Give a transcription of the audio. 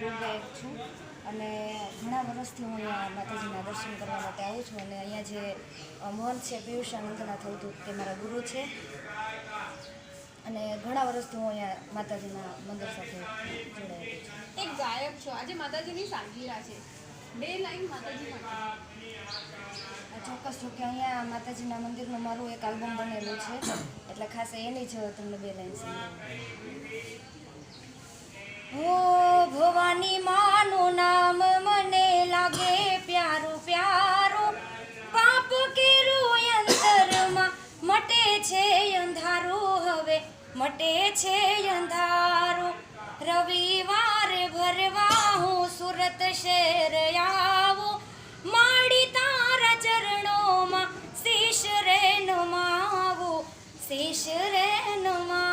ગાયક છું અને ઘણા વર્ષથી હું અહીંયા માતાજીના દર્શન કરવા માટે આવું છું અને અહીંયા જે મહંત છે થયું થવતું તે મારા ગુરુ છે. અને ઘણા વર્ષથી હું અહીંયા માતાજીના મંદિર સાથે જોડાયેલી છું. એક ગાયક છો. આજે માતાજીની સાલગીરા છે. બે લાઈન માતાજી ચોક્કસ જો કે અહીંયા માતાજીના મંદિરનું મારું એક આલ્બમ બનેલું છે. એટલે ખાસ એની જ તમને બે લાઈન સંભળાવું ઓ અંધારું હવે મટે છે અંધારું. રવિવારે ભરવા હું સુરત શહેર આવું. માડી તારા ચરણોમાં શીશ રે નમાવું શીશ રે નમાવું